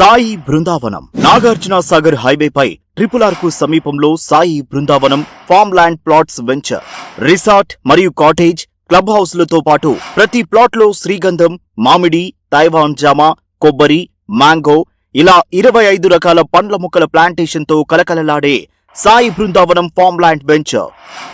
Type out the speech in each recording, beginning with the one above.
సాయి బృందావనం. నాగార్జున సాగర్ హైవేపై ట్రిపుల్ ఆర్కు సమీపంలో Sai Brindavanam farm land plots venture. Resort మరియు కాటేజ్ క్లబ్ హౌస్లతో పాటు ప్రతి ప్లాట్లో శ్రీగంధం మామిడి తైవాన్ జామ కొబ్బరి మ్యాంగో ఇలా ఇరవై ఐదు రకాల పండ్ల మొక్కల ప్లాంటేషన్తో కలకలలాడే Sai Brindavanam farm land venture.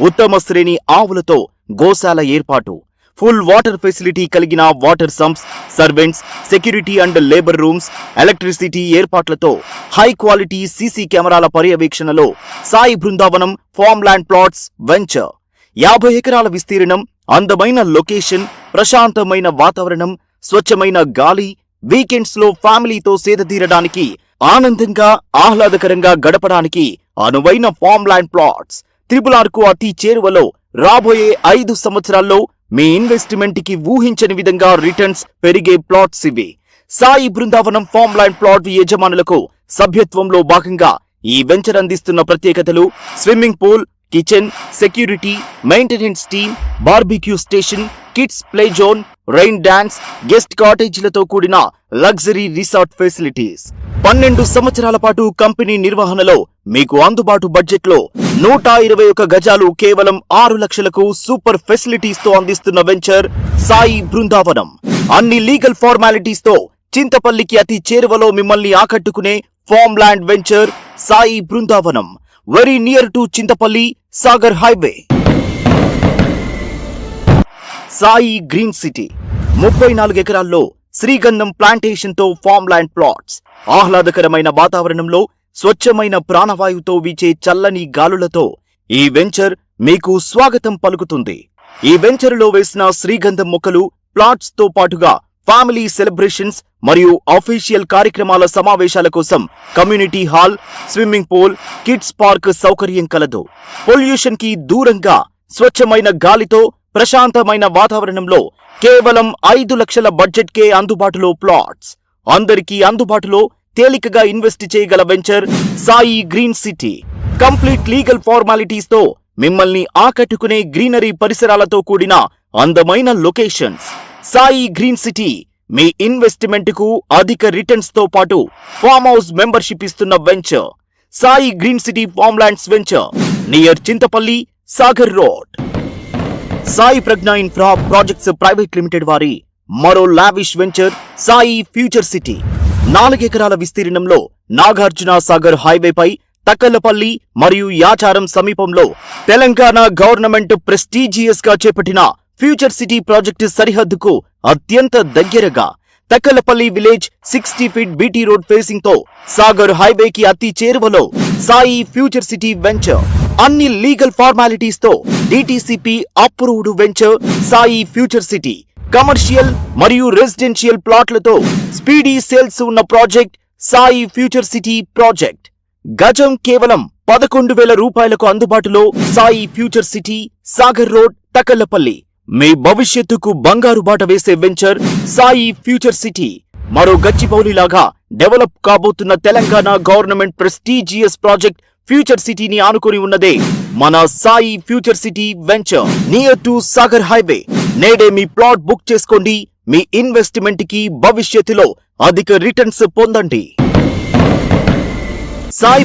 ఉత్తమ శ్రేణి ఆవులతో గోశాల ఏర్పాటు. ఫుల్ వాటర్ ఫెసిలిటీ కలిగిన water sumps servants security and labour rooms electricity ఏర్పాట్లతో high quality CC కెమెరాల పర్యవేక్షణలో Sai Brindavanam farm land plots venture. యాభై ఎకరాల విస్తీర్ణం అందమైన లొకేషన్ ప్రశాంతమైన వాతావరణం స్వచ్ఛమైన గాలి వీకెండ్స్లో ఫ్యామిలీతో సేదతీరడానికి ఆనందంగా ఆహ్లాదకరంగా గడపడానికి అనువైన ఫార్మ్ ల్యాండ్ ప్లాట్స్. త్రిపుల్కు అతి చేరువలో రాబోయే ఐదు సంవత్సరాల్లో మీ ఇన్వెస్ట్మెంట్కి ఊహించని విధంగా రిటర్న్స్ పెరిగే ప్లాట్స్ ఇవి. Sai Brindavanam farm land plot యజమానులకు సభ్యత్వంలో భాగంగా ఈ వెంచర్ అందిస్తున్న ప్రత్యేకతలు swimming pool kitchen security maintenance team barbecue station kids play zone rain dance guest కాటేజీలతో కూడిన లగ్జరీ రిసార్ట్ ఫెసిలిటీస్. పన్నెండు సంవత్సరాల పాటు కంపెనీ నిర్వహణలో మీకు అందుబాటు బడ్జెట్లో నూట ఇరవై ఒక గజాలు కేవలం ఆరు లక్షలకు సూపర్ ఫెసిలిటీస్తో అందిస్తున్న వెంచర్ సాయి బృందావనం. అన్ని లీగల్ ఫార్మాలిటీస్తో చింతపల్లికి అతి చేరువలో మిమ్మల్ని ఆకట్టుకునే farm land venture Sai Brindavanam very near to Chintapalli Sagar highway. Sai green city ముప్పై నాలుగు ఎకరాల్లో శ్రీగంధం ప్లాంటేషన్తో ఫార్మ్ ల్యాండ్ ప్లాట్స్. ఆహ్లాదకరమైన వాతావరణంలో స్వచ్ఛమైన ప్రాణవాయువుతో వీచే చల్లని గాలులతో ఈ వెంచర్ మీకు స్వాగతం పలుకుతుంది. ఈ వెంచర్లో వేసిన శ్రీగంధం మొక్కలు ప్లాట్స్తో పాటుగా ఫ్యామిలీ సెలబ్రేషన్స్ మరియు అఫీషియల్ కార్యక్రమాల సమావేశాల కోసం community hall swimming pool kids park సౌకర్యం కలదు. పొల్యూషన్కి దూరంగా స్వచ్ఛమైన గాలితో ప్రశాంతమైన వాతావరణంలో కేవలం ఐదు లక్షల బడ్జెట్ కే అందుబాటులో ప్లాట్స్. అందరికీ అందుబాటులో తేలికగా ఇన్వెస్ట్ చేయగల venture Sai green city complete legal ఫార్మాలిటీస్తో మిమ్మల్ని ఆకట్టుకునే గ్రీనరీ పరిసరాలతో కూడిన అందమైన లొకేషన్స్ సాయి గ్రీన్ సిటీ మీ ఇన్వెస్ట్మెంట్కు అధిక రిటర్న్స్తో పాటు ఫామ్ హౌస్ మెంబర్షిప్ ఇస్తున్న venture Sai green city farm lands venture near Chintapalli Sagar road Sai Pragna infra projects private limited వారి మరో lavish venture Sai future city నాలుగెకరాల విస్తీర్ణంలో నాగార్జున సాగర్ హైవేపై తక్కలపల్లి మరియు యాచారం సమీపంలో తెలంగాణ గవర్నమెంట్ ప్రెస్టీజియస్గా చేపట్టిన ఫ్యూచర్ సిటీ ప్రాజెక్టు సరిహద్దుకు అత్యంత దగ్గరగా Takkalapalli village sixty feet BT road ఫేసింగ్తో Sagar హైవేకి అతి చేరువలో సాయి ఫ్యూచర్ సిటీ వెంచర్. అన్ని legal ఫార్మాలిటీస్తో DTCP approved venture Sai future city. Commercial మరియు రెసిడెన్షియల్ ప్లాట్లతో స్పీడీ సేల్స్ ఉన్న project Sai future city project. గజం కేవలం పదకొండు వేల రూపాయలకు అందుబాటులో Sai future city Sagar road Takkalapalli. మీ భవిష్యత్తుకు బంగారు బాట వేసే వెంచర్ సాయి ఫ్యూచర్ సిటీ. మరో గచ్చిబౌలిలాగా డెవలప్ కాబోతున్న Telangana government prestigious project future సిటీని ఆనుకొని ఉన్నదే మన Sai future city venture near to Sagar highway. నేడే మీ ప్లాట్ బుక్ చేసుకోండి. మీ ఇన్వెస్ట్మెంట్కి భవిష్యత్తులో అధిక రిటర్న్స్ పొందండి. సాయి